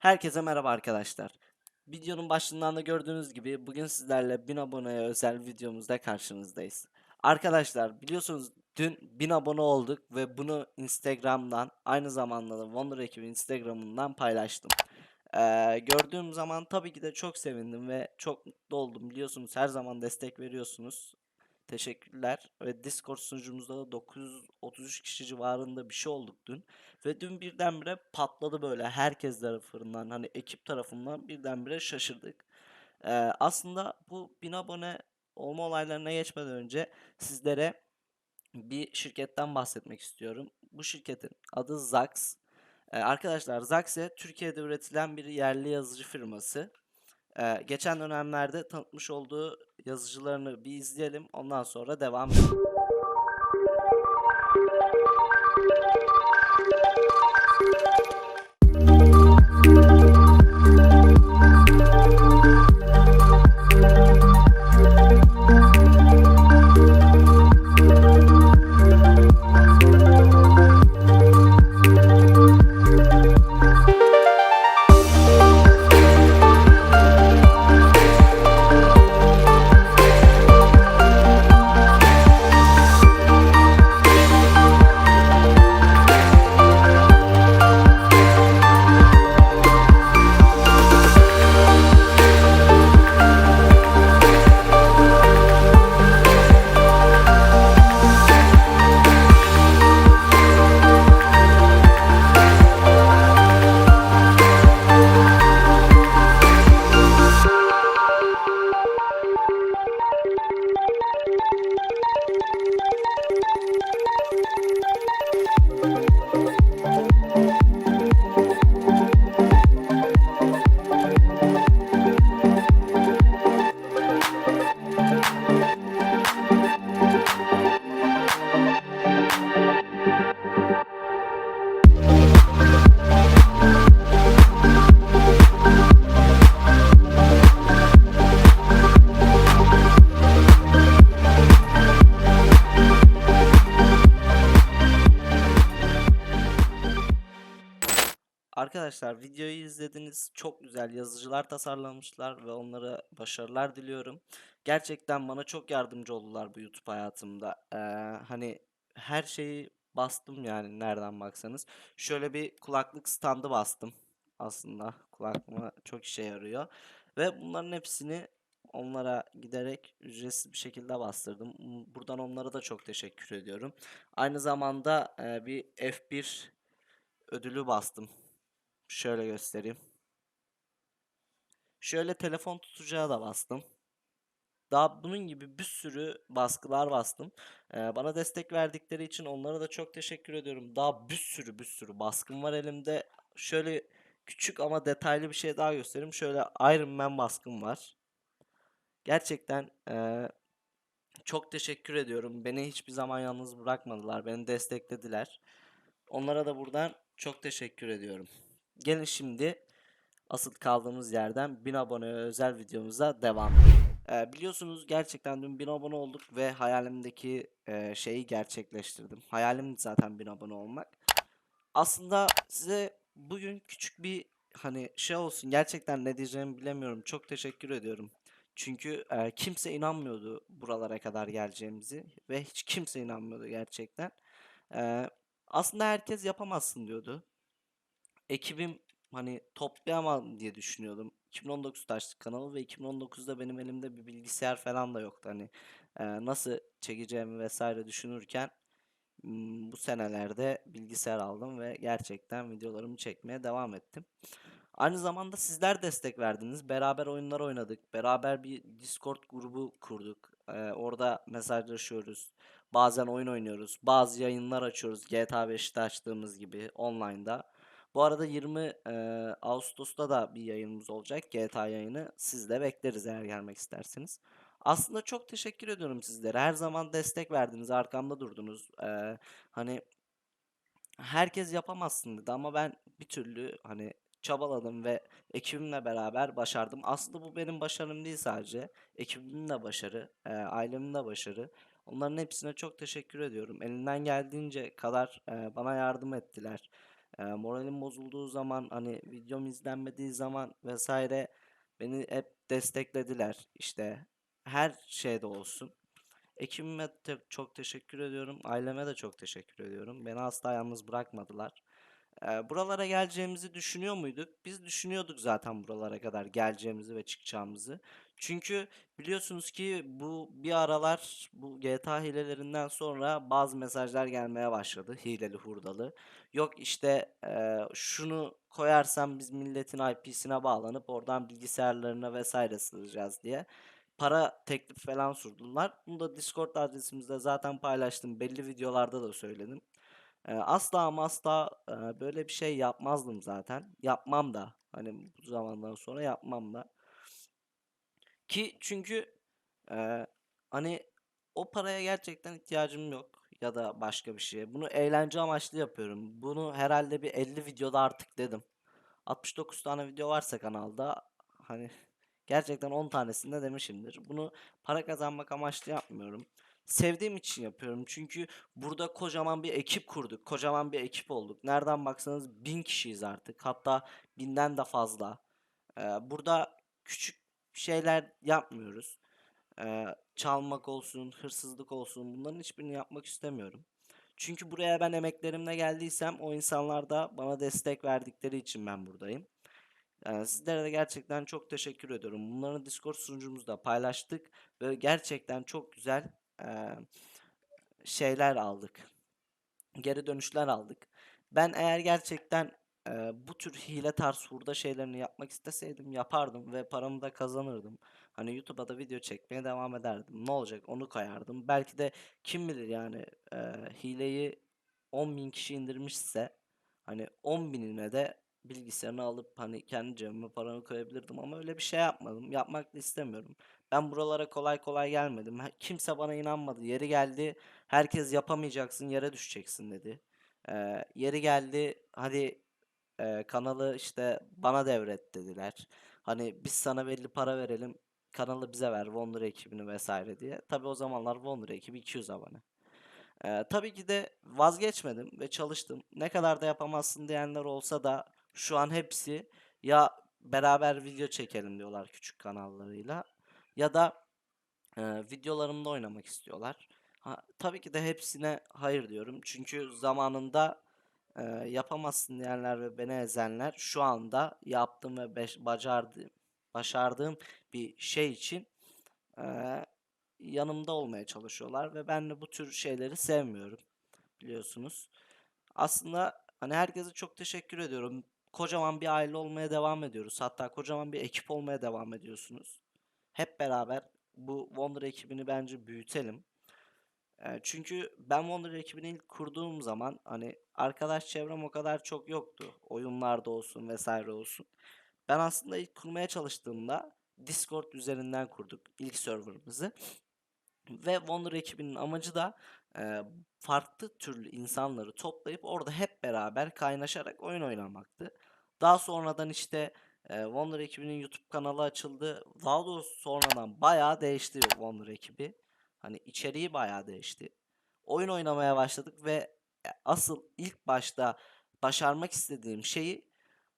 Herkese merhaba arkadaşlar. Videonun başlığından da gördüğünüz gibi bugün sizlerle 1000 aboneye özel videomuzda karşınızdayız. Arkadaşlar biliyorsunuz dün 1000 abone olduk ve bunu Instagram'dan aynı zamanda da Wonder ekibi Instagram'ından paylaştım. Ee, gördüğüm zaman tabii ki de çok sevindim ve çok mutlu oldum. Biliyorsunuz her zaman destek veriyorsunuz. Teşekkürler. Ve Discord sunucumuzda da 933 kişi civarında bir şey olduk dün. Ve dün birdenbire patladı böyle herkes tarafından hani ekip tarafından birdenbire şaşırdık. Ee, aslında bu 1000 abone olma olaylarına geçmeden önce sizlere bir şirketten bahsetmek istiyorum. Bu şirketin adı Zax. Ee, arkadaşlar Zax'e Türkiye'de üretilen bir yerli yazıcı firması. Ee, geçen dönemlerde tanıtmış olduğu yazıcılarını bir izleyelim. Ondan sonra devam edelim. Arkadaşlar videoyu izlediniz. Çok güzel yazıcılar tasarlamışlar ve onlara başarılar diliyorum. Gerçekten bana çok yardımcı oldular bu YouTube hayatımda. Ee, hani her şeyi bastım yani nereden baksanız. Şöyle bir kulaklık standı bastım. Aslında kulaklığıma çok işe yarıyor. Ve bunların hepsini onlara giderek ücretsiz bir şekilde bastırdım. Buradan onlara da çok teşekkür ediyorum. Aynı zamanda e, bir F1 ödülü bastım. Şöyle göstereyim. Şöyle telefon tutacağı da bastım. Daha bunun gibi bir sürü baskılar bastım. Ee, bana destek verdikleri için onlara da çok teşekkür ediyorum. Daha bir sürü bir sürü baskım var elimde. Şöyle küçük ama detaylı bir şey daha göstereyim. Şöyle Iron Man baskım var. Gerçekten eee, çok teşekkür ediyorum. Beni hiçbir zaman yalnız bırakmadılar. Beni desteklediler. Onlara da buradan çok teşekkür ediyorum. Gelin şimdi asıl kaldığımız yerden 1000 aboneye özel videomuza devam. Ee, biliyorsunuz gerçekten dün 1000 abone olduk ve hayalimdeki e, şeyi gerçekleştirdim. Hayalim zaten 1000 abone olmak. Aslında size bugün küçük bir hani şey olsun gerçekten ne diyeceğimi bilemiyorum. Çok teşekkür ediyorum. Çünkü e, kimse inanmıyordu buralara kadar geleceğimizi ve hiç kimse inanmıyordu gerçekten. E, aslında herkes yapamazsın diyordu ekibim hani toplayamam diye düşünüyordum. 2019'da açtık kanalı ve 2019'da benim elimde bir bilgisayar falan da yoktu. Hani e, nasıl çekeceğimi vesaire düşünürken bu senelerde bilgisayar aldım ve gerçekten videolarımı çekmeye devam ettim. Aynı zamanda sizler destek verdiniz. Beraber oyunlar oynadık. Beraber bir Discord grubu kurduk. Ee, orada mesajlaşıyoruz. Bazen oyun oynuyoruz. Bazı yayınlar açıyoruz. GTA 5'te açtığımız gibi online'da. Bu arada 20 e, Ağustos'ta da bir yayınımız olacak. GTA yayını. Siz de bekleriz eğer gelmek isterseniz. Aslında çok teşekkür ediyorum sizlere. Her zaman destek verdiniz, arkamda durdunuz. Ee, hani herkes yapamazsın dedi ama ben bir türlü hani çabaladım ve ekibimle beraber başardım. Aslında bu benim başarım değil sadece. Ekibimin de başarı, e, ailemin de başarı. Onların hepsine çok teşekkür ediyorum. Elinden geldiğince kadar e, bana yardım ettiler. Eee, moralim bozulduğu zaman hani videom izlenmediği zaman vesaire beni hep desteklediler. İşte her şeyde olsun. Ekibime de çok teşekkür ediyorum. Aileme de çok teşekkür ediyorum. Beni asla yalnız bırakmadılar. Buralara geleceğimizi düşünüyor muyduk? Biz düşünüyorduk zaten buralara kadar geleceğimizi ve çıkacağımızı. Çünkü biliyorsunuz ki bu bir aralar bu GTA hilelerinden sonra bazı mesajlar gelmeye başladı. Hileli hurdalı. Yok işte şunu koyarsam biz milletin IP'sine bağlanıp oradan bilgisayarlarına vesaire sığacağız diye para teklif falan sundular. Bunu da Discord adresimizde zaten paylaştım. Belli videolarda da söyledim. Asla ama asla böyle bir şey yapmazdım zaten. Yapmam da. Hani bu zamandan sonra yapmam da. Ki çünkü eee, hani o paraya gerçekten ihtiyacım yok ya da başka bir şeye. Bunu eğlence amaçlı yapıyorum. Bunu herhalde bir 50 videoda artık dedim. 69 tane video varsa kanalda hani gerçekten 10 tanesinde demişimdir. Bunu para kazanmak amaçlı yapmıyorum. Sevdiğim için yapıyorum. Çünkü burada kocaman bir ekip kurduk. Kocaman bir ekip olduk. Nereden baksanız bin kişiyiz artık. Hatta binden de fazla. Ee, burada küçük şeyler yapmıyoruz. Ee, çalmak olsun, hırsızlık olsun bunların hiçbirini yapmak istemiyorum. Çünkü buraya ben emeklerimle geldiysem o insanlar da bana destek verdikleri için ben buradayım. Yani sizlere de gerçekten çok teşekkür ediyorum. Bunların Discord sunucumuzda paylaştık ve gerçekten çok güzel eee, şeyler aldık. Geri dönüşler aldık. Ben eğer gerçekten eee, bu tür hile tarz hurda şeylerini yapmak isteseydim yapardım ve paramı da kazanırdım. Hani YouTube'a da video çekmeye devam ederdim. Ne olacak onu koyardım. Belki de kim bilir yani eee, hileyi 10.000 kişi indirmişse hani 10 binine de bilgisayarını alıp hani kendi cebime paramı koyabilirdim ama öyle bir şey yapmadım. Yapmak da istemiyorum. Ben buralara kolay kolay gelmedim. Kimse bana inanmadı. Yeri geldi, herkes yapamayacaksın, yere düşeceksin dedi. Ee, yeri geldi, hadi e, kanalı işte bana devret dediler. Hani biz sana belli para verelim, kanalı bize ver, Wonder ekibini vesaire diye. Tabii o zamanlar Wonder ekibi 200 abone. Ee, tabii ki de vazgeçmedim ve çalıştım. Ne kadar da yapamazsın diyenler olsa da şu an hepsi ya beraber video çekelim diyorlar küçük kanallarıyla ya da e, videolarımda oynamak istiyorlar. Ha, tabii ki de hepsine hayır diyorum. Çünkü zamanında e, yapamazsın diyenler ve beni ezenler şu anda yaptığım ve beş, bacardığım, başardığım bir şey için e, yanımda olmaya çalışıyorlar ve ben de bu tür şeyleri sevmiyorum biliyorsunuz. Aslında hani herkese çok teşekkür ediyorum. Kocaman bir aile olmaya devam ediyoruz. Hatta kocaman bir ekip olmaya devam ediyorsunuz. Hep beraber bu Wonder ekibini bence büyütelim. Çünkü ben Wonder ekibini ilk kurduğum zaman hani arkadaş çevrem o kadar çok yoktu. Oyunlarda olsun vesaire olsun. Ben aslında ilk kurmaya çalıştığımda Discord üzerinden kurduk ilk serverımızı. Ve Wonder ekibinin amacı da farklı türlü insanları toplayıp orada hep beraber kaynaşarak oyun oynamaktı. Daha sonradan işte e, Wonder ekibinin YouTube kanalı açıldı. Daha doğrusu sonradan bayağı değişti Wonder ekibi. Hani içeriği bayağı değişti. Oyun oynamaya başladık ve e, asıl ilk başta başarmak istediğim şeyi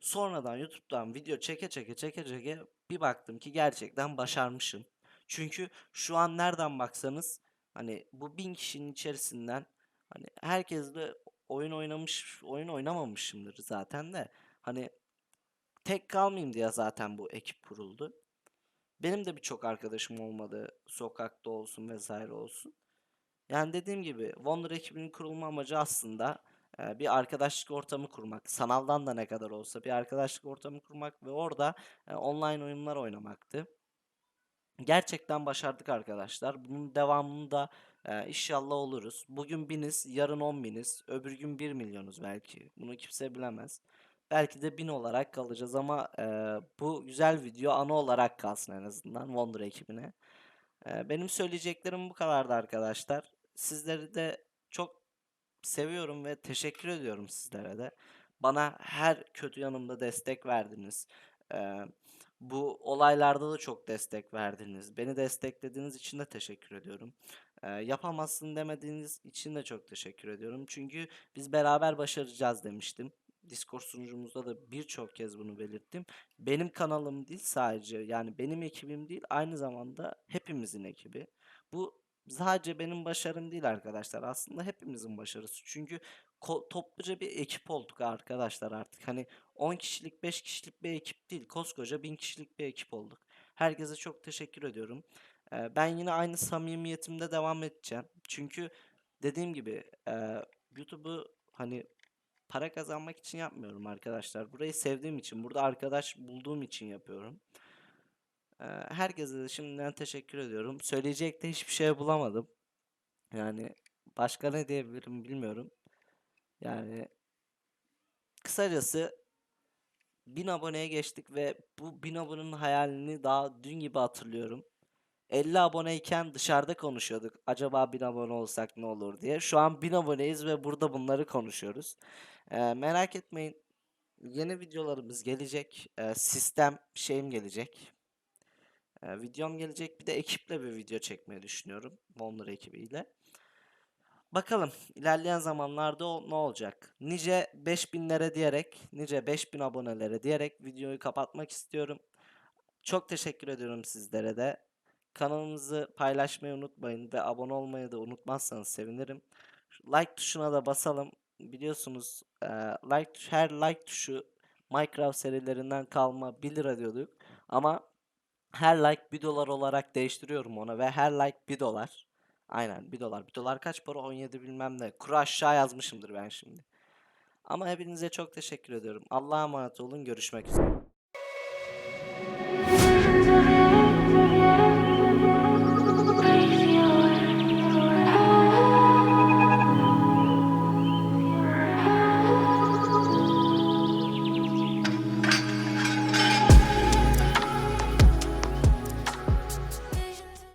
sonradan YouTube'dan video çeke çeke çeke çeke bir baktım ki gerçekten başarmışım. Çünkü şu an nereden baksanız hani bu bin kişinin içerisinden hani herkes de oyun oynamış, oyun oynamamışımdır zaten de hani tek kalmayayım diye zaten bu ekip kuruldu. Benim de birçok arkadaşım olmadı. Sokakta olsun vesaire olsun. Yani dediğim gibi Wonder ekibinin kurulma amacı aslında e, bir arkadaşlık ortamı kurmak. Sanaldan da ne kadar olsa bir arkadaşlık ortamı kurmak ve orada e, online oyunlar oynamaktı. Gerçekten başardık arkadaşlar. Bunun devamında e, inşallah oluruz. Bugün biniz, yarın 10 biniz, öbür gün 1 milyonuz belki. Bunu kimse bilemez. Belki de 1000 olarak kalacağız ama e, bu güzel video anı olarak kalsın en azından Wonder ekibine. E, benim söyleyeceklerim bu kadardı arkadaşlar. Sizleri de çok seviyorum ve teşekkür ediyorum sizlere de. Bana her kötü yanımda destek verdiniz. Eee, bu olaylarda da çok destek verdiniz. Beni desteklediğiniz için de teşekkür ediyorum. Eee, yapamazsın demediğiniz için de çok teşekkür ediyorum. Çünkü biz beraber başaracağız demiştim. Discord sunucumuzda da birçok kez bunu belirttim. Benim kanalım değil sadece yani benim ekibim değil aynı zamanda hepimizin ekibi. Bu sadece benim başarım değil arkadaşlar. Aslında hepimizin başarısı. Çünkü topluca bir ekip olduk arkadaşlar artık. Hani 10 kişilik 5 kişilik bir ekip değil. Koskoca 1000 kişilik bir ekip olduk. Herkese çok teşekkür ediyorum. Ee, ben yine aynı samimiyetimde devam edeceğim. Çünkü dediğim gibi e, YouTube'u hani para kazanmak için yapmıyorum arkadaşlar. Burayı sevdiğim için, burada arkadaş bulduğum için yapıyorum. Ee, herkese de şimdiden teşekkür ediyorum. Söyleyecek de hiçbir şey bulamadım. Yani başka ne diyebilirim bilmiyorum. Yani kısacası 1000 aboneye geçtik ve bu 1000 abonenin hayalini daha dün gibi hatırlıyorum. 50 aboneyken dışarıda konuşuyorduk. Acaba 1000 abone olsak ne olur diye. Şu an 1000 aboneyiz ve burada bunları konuşuyoruz. Ee, merak etmeyin. Yeni videolarımız gelecek. Ee, sistem şeyim gelecek. Ee, videom gelecek. Bir de ekiple bir video çekmeyi düşünüyorum. Monster ekibiyle. Bakalım ilerleyen zamanlarda o ne olacak? Nice 5000'lere diyerek, nice 5000 abonelere diyerek videoyu kapatmak istiyorum. Çok teşekkür ediyorum sizlere de. Kanalımızı paylaşmayı unutmayın ve abone olmayı da unutmazsanız sevinirim. Like tuşuna da basalım. Biliyorsunuz eee, like her like tuşu Minecraft serilerinden kalma 1 lira diyorduk. Ama her like 1 dolar olarak değiştiriyorum ona ve her like 1 dolar. Aynen 1 dolar. 1 dolar kaç para? 17 bilmem ne. Kuru aşağı yazmışımdır ben şimdi. Ama hepinize çok teşekkür ediyorum. Allah'a emanet olun. Görüşmek üzere.